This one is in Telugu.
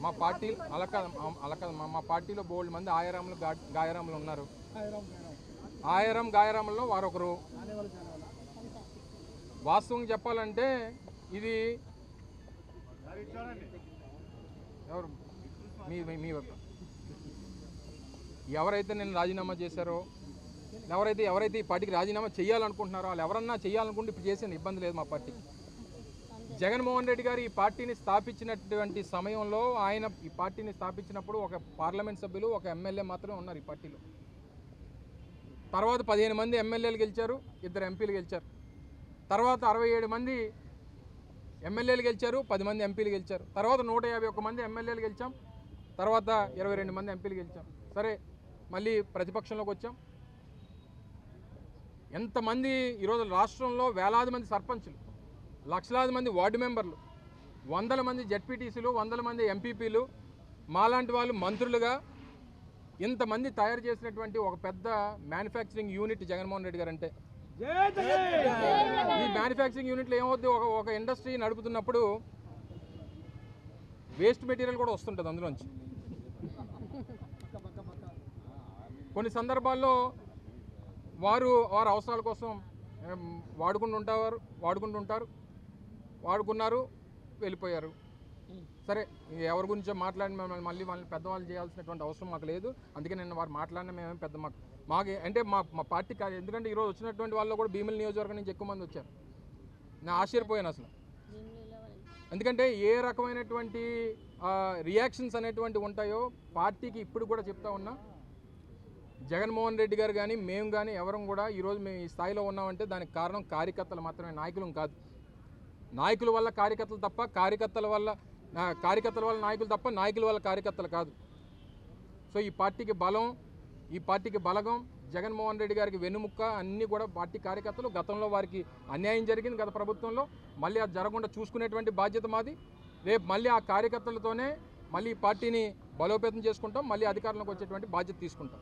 మా పార్టీ అలక అలక మా- పార్టీలో బోల్డ్ మంది ఆయరాములు గాయరాములు ఉన్నారు. ఆయరం గాయరాముల్లో వారొకరు. వాస్తవం చెప్పాలంటే ఇది ఎవరు? మీ మీ- ఎవరైతే నేను రాజీనామా చేశారో ఎవరైతే ఎవరైతే ఈ పార్టీకి రాజీనామా చేయాలనుకుంటున్నారో వాళ్ళు ఎవరన్నా చేయాలనుకుంటే ఇప్పుడు చేసిన ఇబ్బంది లేదు మా పార్టీకి. జగన్మోహన్ రెడ్డి గారు ఈ పార్టీని స్థాపించినటువంటి సమయంలో ఆయన ఈ పార్టీని స్థాపించినప్పుడు ఒక పార్లమెంట్ సభ్యులు ఒక ఎమ్మెల్యే మాత్రమే ఉన్నారు ఈ పార్టీలో. తర్వాత పదిహేను మంది ఎమ్మెల్యేలు గెలిచారు ఇద్దరు ఎంపీలు గెలిచారు. తర్వాత అరవై ఏడు మంది ఎమ్మెల్యేలు గెలిచారు పది మంది ఎంపీలు గెలిచారు. తర్వాత నూట యాభై ఒక్క మంది ఎమ్మెల్యేలు గెలిచాం తర్వాత ఇరవై రెండు మంది ఎంపీలు గెలిచాం. సరే మళ్ళీ ప్రతిపక్షంలోకి వచ్చాం. ఎంతమంది ఈరోజు రాష్ట్రంలో వేలాది మంది సర్పంచులు లక్షలాది మంది వార్డు మెంబర్లు వందల మంది జడ్పీటీసీలు వందల మంది ఎంపీపీలు మాలాంటి వాళ్ళు మంత్రులుగా ఇంతమంది తయారు చేసినటువంటి ఒక పెద్ద మ్యానుఫ్యాక్చరింగ్ యూనిట్ జగన్మోహన్ రెడ్డి గారు అంటే. ఈ మ్యానుఫ్యాక్చరింగ్ యూనిట్లో ఏమవుద్ది? ఒక ఒక ఇండస్ట్రీ నడుపుతున్నప్పుడు వేస్ట్ మెటీరియల్ కూడా వస్తుంటుంది అందులోంచి. కొన్ని సందర్భాల్లో వారు వారి అవసరాల కోసం వాడుకుంటుంటారు వాడుకుంటుంటారు వాడుకున్నారు వెళ్ళిపోయారు. సరే ఎవరి గురించో మాట్లాడిన మమ్మల్ని మళ్ళీ వాళ్ళని పెద్దవాళ్ళు చేయాల్సినటువంటి అవసరం మాకు లేదు. అందుకే నేను వారు మాట్లాడిన మేమేం పెద్ద మాకు మాకు అంటే మా మా పార్టీ కాదు ఎందుకంటే ఈరోజు వచ్చినటువంటి వాళ్ళు కూడా భీమిల నియోజకవర్గం నుంచి ఎక్కువ మంది వచ్చారు. నేను ఆశ్చర్యపోయాను అసలు. ఎందుకంటే ఏ రకమైనటువంటి రియాక్షన్స్ అనేటువంటి ఉంటాయో పార్టీకి ఇప్పుడు కూడా చెప్తా ఉన్నా జగన్మోహన్ రెడ్డి గారు కానీ మేము కానీ ఎవరం కూడా ఈరోజు మేము ఈ స్థాయిలో ఉన్నామంటే దానికి కారణం కార్యకర్తలు మాత్రమే నాయకులం కాదు. నాయకుల వల్ల కార్యకర్తలు తప్ప కార్యకర్తల వల్ల కార్యకర్తల వల్ల నాయకులు తప్ప నాయకుల వల్ల కార్యకర్తలు కాదు. సో ఈ పార్టీకి బలం ఈ పార్టీకి బలగం జగన్మోహన్ రెడ్డి గారికి వెన్నుముక్క అన్నీ కూడా పార్టీ కార్యకర్తలు. గతంలో వారికి అన్యాయం జరిగింది గత ప్రభుత్వంలో. మళ్ళీ అది జరగకుండా చూసుకునేటువంటి బాధ్యత మాది. రేపు మళ్ళీ ఆ కార్యకర్తలతోనే మళ్ళీ ఈ పార్టీని బలోపేతం చేసుకుంటాం. మళ్ళీ అధికారంలోకి వచ్చేటువంటి బాధ్యత తీసుకుంటాం.